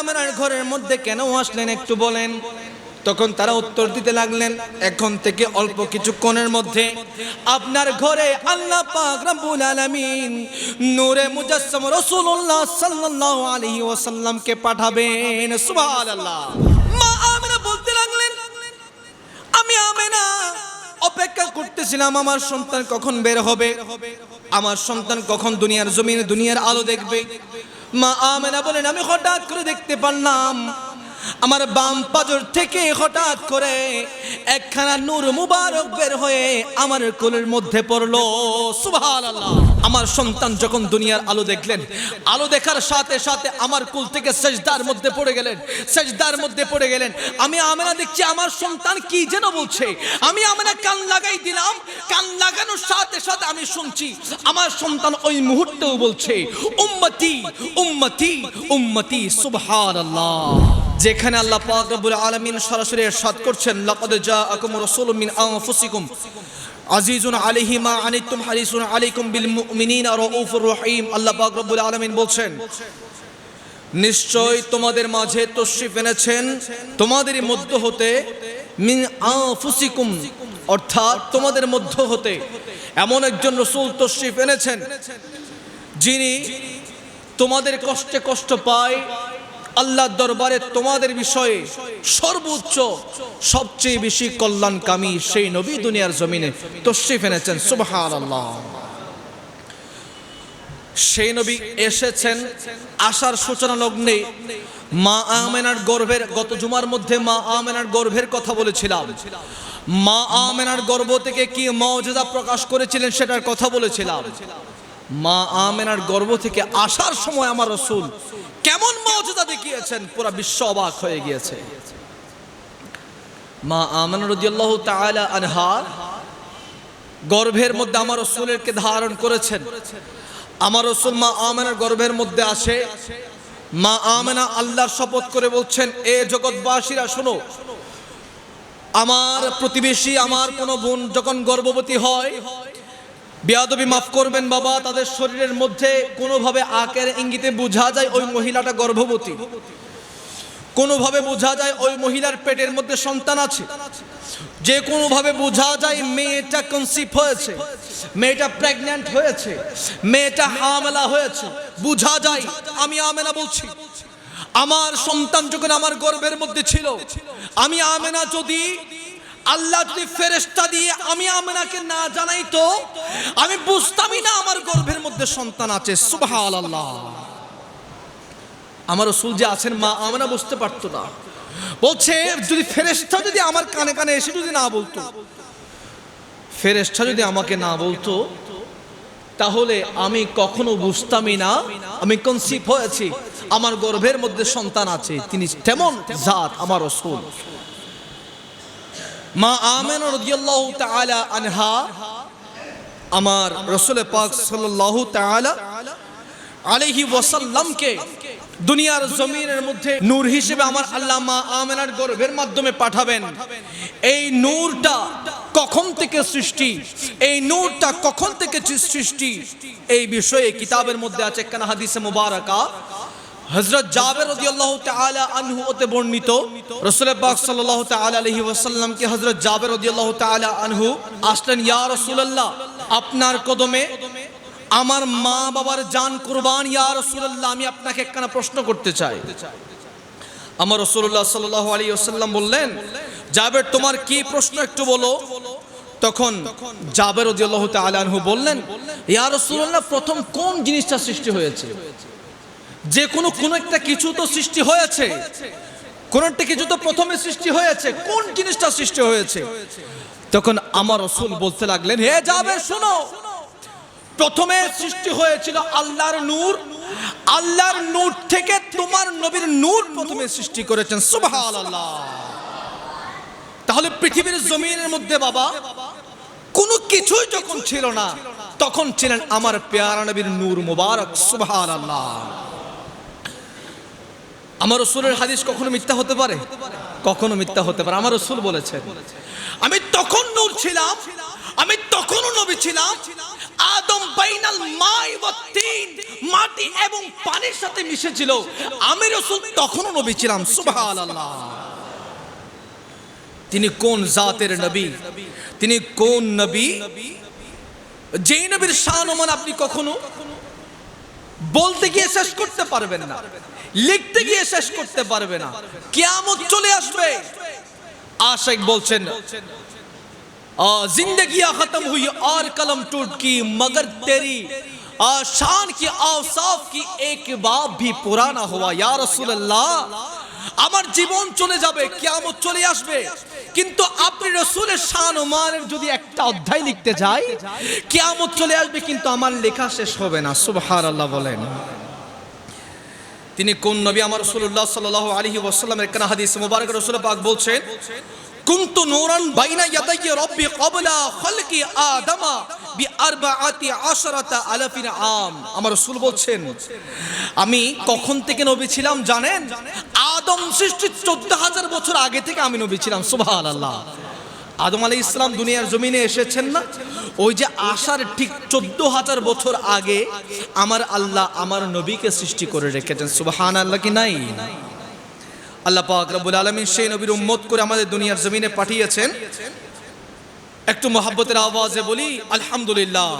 আমার ঘরের মধ্যে কেন আসলেন একটু বলেন। তখন তারা উত্তর দিতে লাগলেন, এখন থেকে অল্প কিছুক্ষণের মধ্যে আপনার ঘরে আল্লাহ পাক রব্বুল আলামিন নূরে মুজাসসাম রাসূলুল্লাহ সাল্লাল্লাহু আলাইহি ওয়াসাল্লামকে পাঠাবেন। সুবহানাল্লাহ। মা আমিনা বলতে লাগলেন, আমি আমেনা, অপেক্ষা করতেছিলাম আমার সন্তান কখন বের হবে? আমার সন্তান কখন দুনিয়ার জমিনে, দুনিয়ার আলো দেখবে? মা আমেনা বলেন আমি হঠাৎ করে দেখতে পারলাম আমার বাম পাজর থেকে হঠাৎ করে একখানা নূর মুবারক বের হয়ে আমার কোলের মধ্যে পড়ল। সুবহানাল্লাহ। আমার সন্তান যখন দুনিয়ার আলো দেখলেন, আলো দেখার সাথে সাথে আমার কুল থেকে সেজদার মধ্যে পড়ে গেলেন, সেজদার মধ্যে পড়ে গেলেন। আমি আমেনা দেখছি, আমার সন্তান কি যেন বলছে? আমি আমেনা কান লাগাই দিলাম, কান লাগানোর সাথে সাথে আমি শুনছি, আমার সন্তান ওই মুহূর্তেও বলছে, উম্মতি উম্মতি উম্মতি, সুবহানাল্লাহ। যেখানে আল্লাহ পাক রব্বুল আলামিন সরাসরি ইরশাদ করছেন, লাকাদ জাআকুম রাসূলুম মিন আনফুসিকুম আজিজুন আলাইহি মা আনিতুম হারিসুন আলাইকুম বিল মুমিনিনা রাউফুর রহিম। আল্লাহ পাক রব্বুল আলামিন বলছেন, নিশ্চয় তোমাদের মাঝে তশরিফ এনেছেন, তোমাদেরই মধ্য হতে মিন আনফুসিকুম, অর্থাৎ তোমাদের মধ্য হতে এমন একজন রসূল তশরিফ এনেছেন, যিনি তোমাদের কষ্টে কষ্ট পায় আল্লাহর দরবারে তোমাদের বিষয়ে সর্বোচ্চ, সবচেয়ে বেশি কল্যাণকামী সেই নবী দুনিয়ার জমিনে তশরিফ এনেছেন। সুবহানাল্লাহ। সেই নবী এসেছেন আসার সূচনা লগ্নে। মা আমেনার গর্ভের, গত জুমার মধ্যে মা আমেনার গর্ভের কথা বলেছিলাম। মা আমেনার গর্ভ থেকে কি মর্যাদা প্রকাশ করেছিলেন সেটার কথা বলেছিলাম। মা আমেনার গর্ভ থেকে আসার সময় আমার রসুল কেমন মর্যাদা দেখিয়েছেন, পুরো বিশ্ব অবাক হয়ে গিয়েছে। মা আমেনা রাদিয়াল্লাহু গর্ভের মধ্যে আমার রসুলেরকে ধারণ করেছেন। আমার রসুল মা আমেনার গর্ভের মধ্যে আসে। মা আমেনা আল্লাহর শপথ করে বলছেন, এ জগৎবাসীরা, শোনো, আমার প্রতিবেশী, আমার কোনো বোন যখন গর্ভবতী হয় বেয়াদবি মাফ করবেন বাবা, তাদের শরীরের মধ্যে কোনোভাবে আকের ইঙ্গিতে বোঝা যায় ওই মহিলাটা গর্ভবতী। কোনোভাবে বোঝা যায় ওই মহিলার পেটের মধ্যে সন্তান আছে। যে কোনোভাবে বোঝা যায় মেয়েটা কনসিভ হয়েছে, মেয়েটা প্রেগন্যান্ট হয়েছে, মেয়েটা হামলা হয়েছে। বোঝা যায়, আমি আমেনা বলছি, আমার সন্তান যখন আমার গর্ভের মধ্যে ছিল, আমি আমেনা যদি আল্লাহ যদি ফেরেস্তা দিয়ে আমি আমনাকে না জানাই তো আমি বুঝতামই না আমার গর্ভের মধ্যে সন্তান আছে। সুবহানাল্লাহ। আমার রসুল যে আছেন, মা আমরা বুঝতে পারতো না। বলছে, যদি ফেরেস্তা যদি আমার কানে কানে এসে যদি না বলতো ফেরেস্তা যদি আমাকে না বলতো, তাহলে আমি কখনো বুঝতামই না। আমি কনসিভ হয়েছি, আমার গর্ভের মধ্যে সন্তান আছে, তিনি তেমন জাত আমার রসুল। মা আমেন রাদিয়াল্লাহু তাআলা আনহা, আমার রসুল পাক সাল্লাল্লাহু তাআলা আলাইহি ওয়াসাল্লামকে দুনিয়ার জমিনের মধ্যে নূর হিসেবে আমার আল্লাহ মা আমেনার গর্ভের মাধ্যমে পাঠাবেন। এই নূরটা কখন থেকে সৃষ্টি? এই নূরটা কখন থেকে সৃষ্টি? এই বিষয়ে কিতাবের মধ্যে আছে একখানা হাদিসে মুবারাকা? হযরত জাবের রাদিয়াল্লাহু তাআলা আনহু ওতে বর্ণিত রাসূল পাক সাল্লাল্লাহু তাআলা আলাইহি ওয়াসাল্লাম কে হযরত জাবের রাদিয়াল্লাহু তাআলা আনহু আসলেন, ইয়া রাসূলুল্লাহ, আপনার কদমে আমার মা বাবার জান কুরবান, ইয়া রাসূলুল্লাহ, আমি আপনাকে একখানা প্রশ্ন করতে চাই। আমার রাসূলুল্লাহ সাল্লাল্লাহু আলাইহি ওয়াসাল্লাম বললেন, জাবের, তোমার কি প্রশ্ন একটু বলো। তখন জাবের রাদিয়াল্লাহু তাআলা আনহু বললেন, ইয়া রাসূলুল্লাহ, প্রথম কোন জিনিসটা সৃষ্টি হয়েছে? যে কোনো কোন একটা কিছু তো সৃষ্টি হয়েছে। কোন একটা কিছু তো প্রথমে সৃষ্টি হয়েছে? কোন জিনিসটা সৃষ্টি হয়েছে? তখন আমার রসুল বলতে লাগলেন, হে যাবে শোনো। প্রথমে সৃষ্টি হয়েছিল আল্লাহর নূর। আল্লাহর নূর থেকে তোমার নবীর নূর প্রথমে সৃষ্টি করেছেন। সুবহানাল্লাহ। তাহলে পৃথিবীর জমিনের মধ্যে বাবা, কোনো কিছুই যখন ছিল না, তখন ছিলেন আমার পেয়ারা নবীর নূর মুবারক। সুবহানাল্লাহ। আমার রসুলের হাদিস কখনো মিথ্যা হতে পারে? কখনো মিথ্যা হতে পারে। আমার রসুল বলেছেন, আমি তখন নূর ছিলাম, আমি তখনও নবী ছিলাম। আদম বাইনাল মাই তিন, মাটি এবং পানির সাথে মিশেছিল। আমি রসুল তখনও নবী ছিলাম। সুবহানাল্লাহ। তিনি কোন জাতের নবী? তিনি কোন নবী? যেই নবীর ওমান আপনি কখনো বলতে গিয়ে শেষ করতে পারবেন না। লিখতে গিয়ে শেষ করতে পারবে না কিয়ামত চলে আসবে আশেক বলছেন आ, जिंदगियां खत्म हुई और कलम टूट की मगर तेरी आ, शान की औसाफ की एक बाब भी पुराना हुआ या रसूल अल्लाह আমার জীবন চলে যাবে কিয়ামত চলে আসবে কিন্তু আপনি রসুলের শান ও মানের যদি একটা অধ্যায় লিখতে যাই কিয়ামত চলে আসবে কিন্তু আমার লেখা শেষ হবে না সুবহানাল্লাহ বলেন তিনি কোন নবী? আমার রাসূলুল্লাহ সাল্লাল্লাহু আলাইহি ওয়াসাল্লামের কানা হাদিস মুবারক রাসূল পাক বলছেন, কুনতু নূরান বাইনা ইয়াদাইয়া রাব্বি ক্বাবলা খালকি আদমা আম। আমার রাসূল বলছেন, আমি কখন থেকে নবী ছিলাম জানেন? আদম সৃষ্টির 14000 বছর আগে থেকে আমি নবী ছিলাম। সুবহানাল্লাহ। আদম আলী ইসলাম দুনিয়ার জমিনে এসেছেন না? ওই যে আসার ঠিক চোদ্দ হাজার বছর আগে আমার আল্লাহ আমার নবীকে সৃষ্টি করে রেখেছেন। সুবাহান আল্লাহ কি নাই? আল্লাহ পাক আলমী সেই নবীর উম্মত করে আমাদের দুনিয়ার জমিনে পাঠিয়েছেন। একটু মোহাব্বতের আওয়াজে বলি, আলহামদুলিল্লাহ।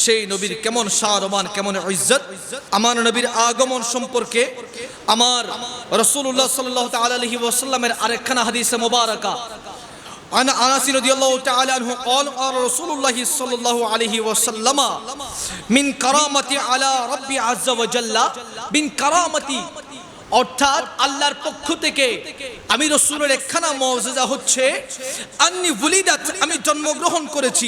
সেই নবীর কেমন শাহরমান কেমন ইজ্জত আমার নবীর আগমন সম্পর্কে আমার রসুল্লাহ সাল্লাহ আলহি ওসাল্লামের আরেকখানা হাদিসে মোবারকা عن انس رضي الله تعالى عنه قال قال رسول الله صلى الله عليه وسلم من كرامتي على ربي عز وجل من كرامتي অর্থাৎ আল্লাহর পক্ষ থেকে আমি রসুলের একখানা মর্যাদা হচ্ছে আন্নি বুলিদাত আমি জন্মগ্রহণ করেছি।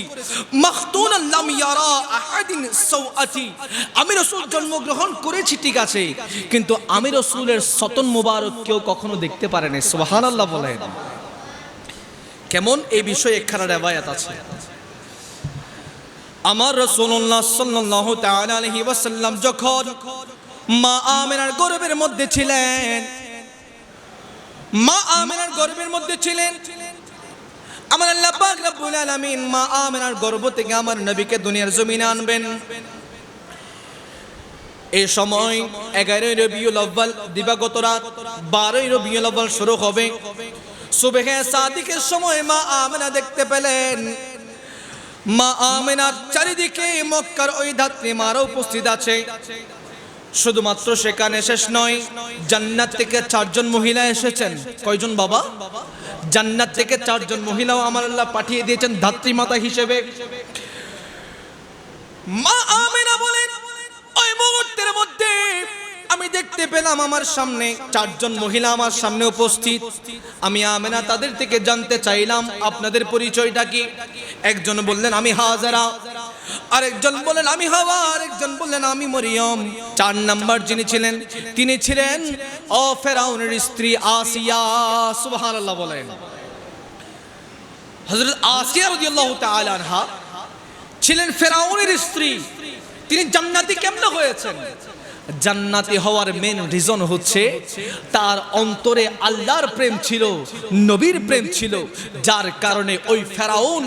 আমি রসুল জন্মগ্রহণ করেছি, ঠিক আছে, কিন্তু আমি রসুলের সতন মুবারক কেউ কখনো দেখতে পারেনি সুবহানাল্লাহ বলেন। কেমন? এই বিষয়ে একখানা রেবায়াত আছে। আমার রসুল্লাহ সাল্লাল্লাহু তাআলা ওয়াসাল্লাম যখন মা আমেনার গর্বের মধ্যে ছিলেন, মা আমেনার গর্বের মধ্যে ছিলেন আমার আল্লাহ পাক রব্বুল আলামিন মা আমেনার গর্ভ থেকে আমার নবীকে দুনিয়ার জমিনে আনবেন। এই সময় এগারোই রবিউল আব্বাল দিবাগত রাত বারোই রবিউল আব্বাল শুরু হবে। সুবেহে সাদিকের সময় মা আমেনা দেখতে পেলেন। মা আমেনার চারিদিকে মক্কার ওই ধাত্রী মারা উপস্থিত আছে। শুধুমাত্র সেখানে শেষ নয়, জান্নাত থেকে চারজন মহিলা এসেছেন। কয়জন বাবা? জান্নাত থেকে চারজন মহিলাও আমার আল্লাহ পাঠিয়ে দিয়েছেন ধাত্রী মাতা হিসেবে। মা আমেনা বলেন, ওই মুহূর্তের মধ্যে আমি দেখতে পেলাম আমার সামনে চারজন মহিলা আমার সামনে উপস্থিত। আমি আমেনা তাদের থেকে জানতে চাইলাম, আপনাদের পরিচয়টা কি? একজন বললেন, আমি হাজারা। আরেকজন বললেন আমি হাওয়া আরেকজন বললেন আমি মরিয়ম চার নাম্বার যিনি ছিলেন, তিনি ছিলেন ও ফেরাউনের স্ত্রী আসিয়া। সুবহানাল্লাহ বলেন। হযরত আসিয়া রাদিয়াল্লাহু তাআলা আনহা ছিলেন ফেরাউনের স্ত্রী। তিনি জান্নাতি কেমনে হয়েছেন? জান্নাতি হওয়ার মেন রিজন হচ্ছে তার অন্তরে আল্লাহর প্রেম ছিল, নবীর প্রেম ছিল, যার কারণে ওই ফেরাউন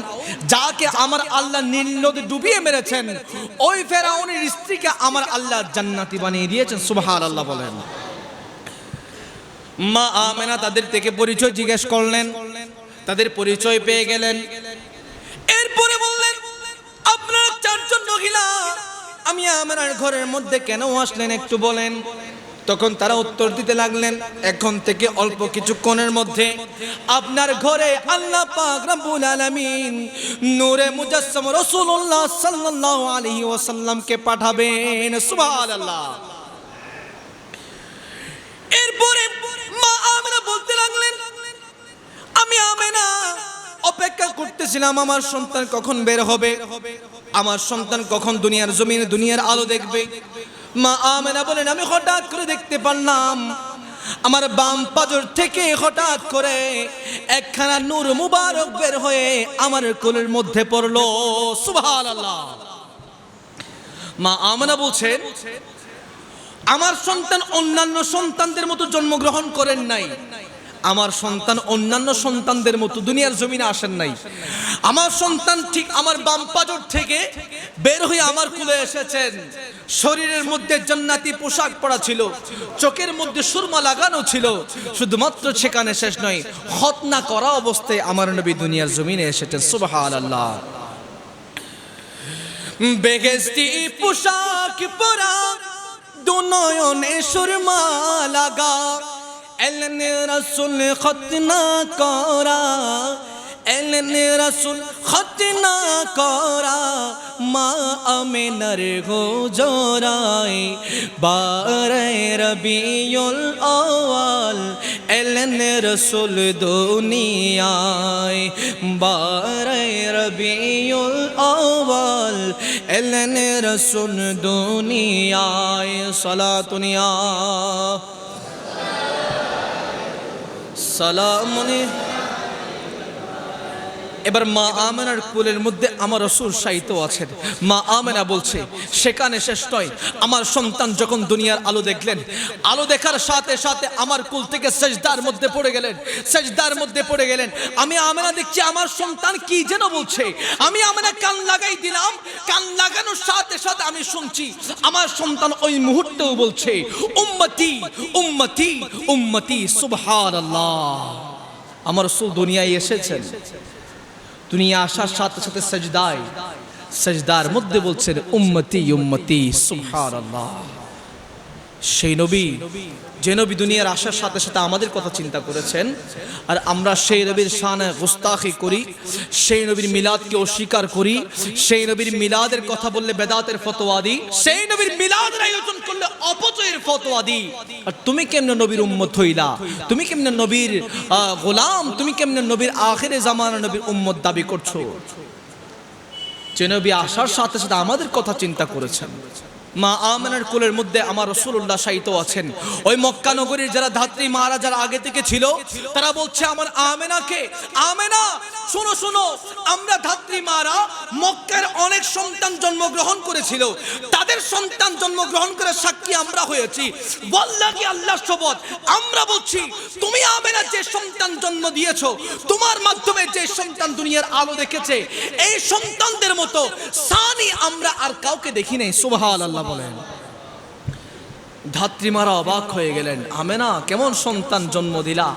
যাকে আমার আল্লাহ নীল নদী ডুবিয়ে মেরেছেন, ওই ফেরাউনের স্ত্রীকে আমার আল্লাহ জান্নাতি বানিয়ে দিয়েছেন সুবহান আল্লাহ বলেন। মা আমেনা তাদের থেকে পরিচয় জিজ্ঞেস করলেন, তাদের পরিচয় পেয়ে গেলেন। এরপরে বললেন, আপনারা চারজন মহিলা আমি আমার ঘরের মধ্যে কেন আসলেন একটু বলেন। তখন তারা উত্তর দিতে লাগলেন, এখন থেকে অল্প কিছুক্ষণের মধ্যে আপনার ঘরে আল্লাহ পাক রব্বুল আলামিন নূরে মুজাসসাম রাসূলুল্লাহ সাল্লাল্লাহু আলাইহি ওয়াসাল্লামকে পাঠাবেন। সুবহানাল্লাহ। এরপরে মা আমেনা বলতে লাগলেন, আমি আমেনা অপেক্ষা করতেছিলাম, আমার সন্তান কখন বের হবে? আমার সন্তান কখন দুনিয়ার জমিনে, দুনিয়ার আলো দেখবে? মা আমেনা বলেন, আমি হঠাৎ করে দেখতে পারলাম, আমার বাম পাজর থেকে হঠাৎ করে একখানা নূর মুবারক বের হয়ে আমার কোলের মধ্যে পড়ল। সুবহানাল্লাহ। মা আমেনা বলছেন আমার সন্তান অন্যান্য সন্তানদের মতো জন্মগ্রহণ করেন নাই। আমার সন্তান অন্যান্য সন্তানদের মতো দুনিয়ার জমিনে আসেন নাই। আমার সন্তান ঠিক আমার বাম পাজর থেকে বের হয়ে আমার কুলে এসেছেন। শরীরের মধ্যে জান্নাতি পোশাক পরা ছিল, চোখের মধ্যে সুরমা লাগানো ছিল, শুধুমাত্র সেখানে শেষ নয় খতনা করা অবস্থায় আমার নবী দুনিয়ার জমিনে এসেছেন, সুবহানাল্লাহ। বেহেস্তি পোশাক পরা, দুনয়নে সুরমা লাগা এলেন রসুল খতনা করা, এলেন রসুল খতনা করা, মা আমেনার গো জোরাই বারে রবিউল আওয়াল, এলেন রসুল দুনিয়ায় বারে রবিউল আওয়াল, এলেন রসুল দুনিয়ায় সালাতুনিয়া সালামনি এবার মা আমেনার কুলের মধ্যে আমার রসুল সাহিত্য আছেন। মা আমেনা বলছে, সেখানে শেষ নয়। আমার সন্তান যখন দুনিয়ার আলো দেখলেন, আলো দেখার সাথে সাথে আমার কুল থেকে সেজদার মধ্যে পড়ে গেলেন, সেজদার মধ্যে পড়ে গেলেন। আমি আমেনা দেখছি, আমার সন্তান কি যেন বলছে? আমি আমেনা কান লাগাই দিলাম, কান লাগানোর সাথে সাথে আমি শুনছি, আমার সন্তান ওই মুহূর্তেও বলছে, উম্মতি উম্মতি উম্মতি, সুবহানাল্লাহ। আমার রসুল দুনিয়ায় এসেছেন। দুনিয়া আসার সাথে সাথে সজদায় সজদার মধ্যে বলছেন উম্মতি উম্মতি সুবহানাল্লাহ। সেই নবী, যে নবী দুনিয়ার আসার সাথে সাথে আমাদের কথা চিন্তা করেছেন, আর আমরা সেই নবীর শানে গুস্তাখি করি, সেই নবীর মিলাদকে অস্বীকার করি, সেই নবীর মিলাদের কথা বললে বেদাতের ফতোয়া দিই, সেই নবীর মিলাদের আয়োজন করলে অপচয়ের ফতোয়া দিই। আর তুমি কেমনে নবীর উম্মত হইলা? তুমি কেমনে নবীর গোলাম? তুমি কেমনে নবীর আখেরে জামানা নবীর উম্মত দাবি করছ? যে নবী আসার সাথে সাথে আমাদের কথা চিন্তা করেছেন। মা আমেনার কোলের মধ্যে আমার রসুল্লাহ সাহিত্য আছেন। ওই মক্কা নগরীর যারা ধাত্রী মারা যারা আগে থেকে ছিল, তারা বলছে, আমার আমেনাকে, আমেনা, শোনো শোনো, আমরা ধাত্রী মারা মক্কার অনেক সন্তান জন্মগ্রহণ করেছিল। তাদের সন্তান জন্মগ্রহণ করে সাক্ষী আমরা হয়েছি। বল্লাকি আল্লাহ শপথ। আমরা বলছি, তুমি আমেনা যে সন্তান জন্ম দিয়েছ, তোমার মাধ্যমে যে সন্তান দুনিয়ার আলো দেখেছে, এই সন্তানদের মতো সানি আমরা আর কাউকে দেখি সুবহান আল্লাহ বলেন। ধাত্রীমারা অবাক হয়ে গেলেন, আমেনা, কেমন সন্তান জন্ম দিলা?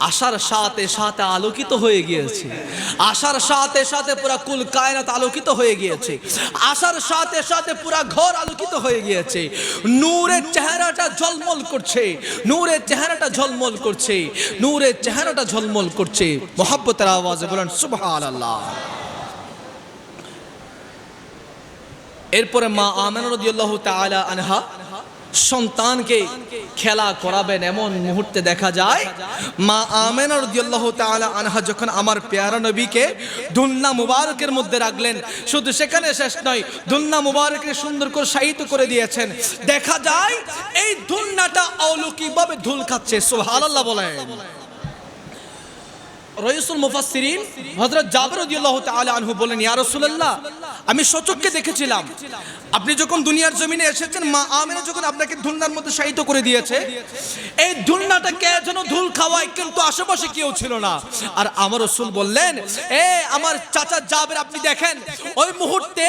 আশার সাথে সাথে আলোকিত হয়ে গিয়েছে। আশার সাথে সাথে পুরা কুল কায়নাত আলোকিত হয়ে গিয়েছে। আশার সাথে সাথে পুরা ঘর আলোকিত হয়ে গিয়েছে। নূরের চেহারাটা ঝলমল করছে। নূরের চেহারাটা ঝলমল করছে। নূরের চেহারাটা ঝলমল করছে। মোহাব্বতের আওয়াজে বলেন, সুবহানাল্লাহ। এরপরে মা আমেনা রাদিয়াল্লাহু তাআলা আনহা সন্তানকে খেলা করাবেন। এমন মুহূর্তে দেখা যায়, মা আমেনা রাদিয়াল্লাহু তাআলা আনহা যখন আমার পেয়ারা নবীকে দুলনা মুবারকের মধ্যে রাখলেন, শুধু সেখানে শেষ নয়, দুলনা মুবারকের সুন্দর করে সাহিত্য করে দিয়েছেন। দেখা যায়, এই দুলনাটা অলৌকিকভাবে ধুল খাচ্ছে, সুবহানাল্লাহ বলেন। রইসুল মুফাসসিরিন হযরত জাবের রাদিয়াল্লাহু তাআলা আনহু বলেন, ইয়া রাসূলুল্লাহ, আমি সচক্ষে দেখেছিলাম। আপনি যখন দুনিয়ার জমিনে এসেছেন, মা আমেনা যখন আপনাকে ধুলনার মধ্যে শায়িত করে দিয়েছে, এই ধুলনাটা কে যেন ধুল খাওয়ায়, কিন্তু আশেপাশে কেউ ছিল না। আর আমার রসুল বললেন, এ, আমার চাচা জাবের, আপনি দেখেন, ওই মুহূর্তে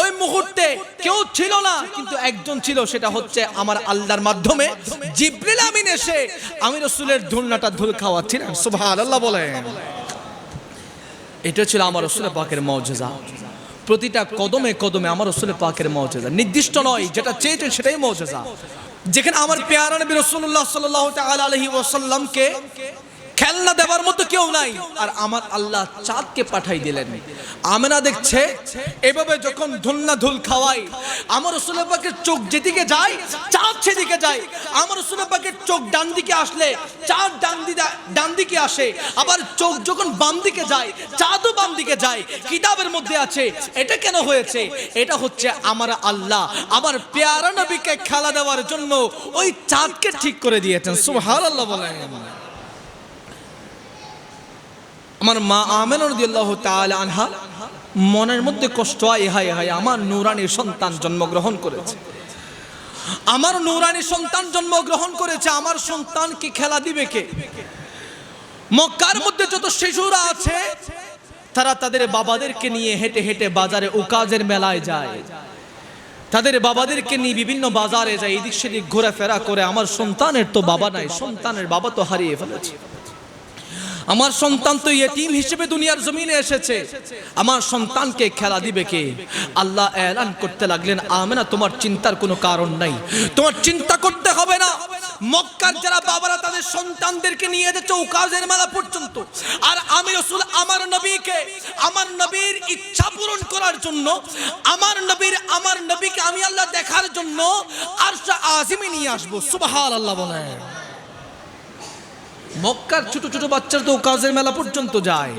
ওই মুহূর্তে কেউ ছিল না, কিন্তু একজন ছিল, সেটা হচ্ছে আমার আল্লাহর মাধ্যমে জিব্রিল আমিন এসে আমি রসুলের ধুলনাটা ধুল খাওয়াচ্ছিলেন। সুবহানাল্লাহ বলেন। এটা ছিল আমার রসুলের পাকের মজেজা। প্রতিটা কদমে কদমে আমার রসুলের পাকের মজেজা। নির্দিষ্ট নয়, যেটা চেয়েছেন সেটাই মজেজা। যেখানে আমার পেয়ারা নবী রসুল্লাহ সাল্লাহ আলহি ওসাল্লামকে খেলনা দেওয়ার মতো কেউ নাই। আর আমার আল্লাহ চাঁদকে পাঠাই দিলেন। আমেনা দেখছে, এভাবে যখন ধুলনা ধুল খাওয়াই আমার রসুলের চোখ যেদিকে যায়, চাঁদ সেদিকে যায়। আমার রসুলের চোখ ডান দিকে আসলে, চাঁদ ডান ডান দিকে আসে। আবার চোখ যখন বাম দিকে যায়, চাঁদও বাম দিকে যায়। কিতাবের মধ্যে আছে, এটা কেন হয়েছে? এটা হচ্ছে আমার আল্লাহ। আমার পেয়ারা নবীকে খেলা দেওয়ার জন্য ওই চাঁদকে ঠিক করে দিয়েছেন। সুবহানাল্লাহ বলেন। আমার মা আমেন রাদিয়াল্লাহু তাআলা আনহা মনের মধ্যে কষ্ট হয় হায় হায়, আমার নূরানির সন্তান জন্মগ্রহণ করেছে। আমার নূরানি সন্তান জন্মগ্রহণ করেছে, আমার সন্তান কি খেলা দিবে কে? মক্কার মধ্যে যত শিশুরা আছে, তারা তাদের বাবাদেরকে নিয়ে হেঁটে হেঁটে বাজারে উকাজের মেলায় যায়। তাদের বাবাদেরকে নিয়ে বিভিন্ন বাজারে যায়, এদিক সেদিক ঘোরাফেরা করে, আমার সন্তানের তো বাবা নাই, সন্তানের বাবা তো হারিয়ে ফেলেছে। আমার সন্তান তো ইয়েতিম হিসেবে দুনিয়ার জমিনে এসেছে। আমার সন্তানকে খেলা দিবে কে? আল্লাহ এলান করতে লাগলেন, আমেনা, তোমার চিন্তার কোনো কারণ নাই। তোমার চিন্তা করতে হবে না। মক্কার যারা বাবারা, তাদের সন্তানদেরকে নিয়ে যাচ্ছে উকাজের মেলা পর্যন্ত। আর আমি রসুল, আমার নবীকে, আমার নবীর ইচ্ছা পূরণ করার জন্য, আমার নবীর, আমার নবীকে আমি আল্লাহ দেখার জন্য আর আজিমে নিয়ে আসব। সুবাহাল আল্লাহ বলেন। মক্কার ছোট ছোট বাচ্চারা তো কাজের মেলা পর্যন্ত যায়।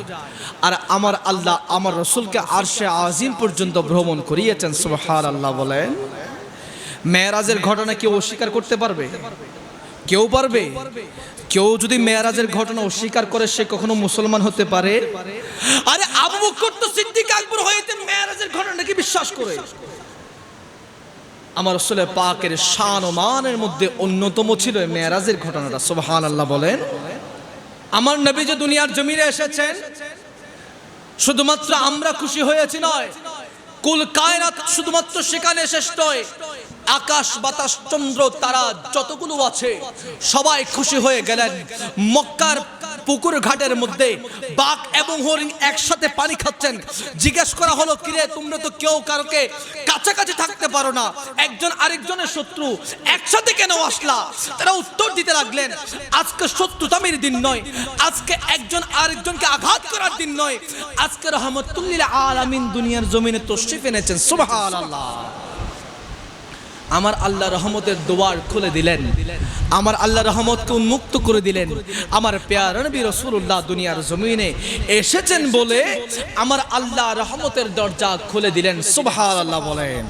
আর আমার আল্লাহ আমার রসুলকে আরশে আজিম পর্যন্ত ভ্রমণ করিয়েছেন সুবহান আল্লাহ বলেন। মেয়েরাজের ঘটনা কেউ অস্বীকার করতে পারবে? কেউ পারবে? কেউ যদি মেয়েরাজের ঘটনা অস্বীকার করে, সে কখনো মুসলমান হতে পারে? আরে আবু বকর তো সিদ্দিক আকবর হয়েছে মেয়েরাজের ঘটনাকে বিশ্বাস করে। আমার রসুলের পাকের শান ও মানের মধ্যে অন্যতম ছিল মেয়েরাজের ঘটনাটা। সুবহান আল্লাহ বলেন। আমার নবী যে দুনিয়ার জমিনে এসেছেন, শুধুমাত্র আমরা খুশি হয়েছি নয়, কুল কায়নাত শুধুমাত্র সেখানে শেষ নয়, আকাশ, বাতাস, চন্দ্র, তারা যতগুলো আছে, সবাই খুশি হয়ে গেলেন। মক্কার পুকুর ঘাটের মধ্যে বাঘ এবং হরিণ একসাথে পানি খাচ্ছেন। জিজ্ঞেস করা হলো, কিরে, তোমরা তো কেউ কারোকে কাছাকাছি থাকতে পারো না। একজন আরেকজনের শত্রু একসাথে কেন আসলা? তারা উত্তর দিতে লাগলেন, আজকে শত্রুতামের দিন নয়, আজকে একজন আরেকজনকে আঘাত করার দিন নয়। আজকে রহমতুল্লিল আলামিন দুনিয়ার জমিনে তশরিফ এনেছেন, সুবহানাল্লাহ। আমার আল্লাহ রহমতের দোয়ার খুলে দিলেন। আমার আল্লাহ রহমতকে উন্মুক্ত করে দিলেন। আমার পেয়ার নবী রসুল্লাহ দুনিয়ার জমিনে এসেছেন বলে আমার আল্লাহ রহমতের দরজা খুলে দিলেন। সুবহানাল্লাহ বলেন।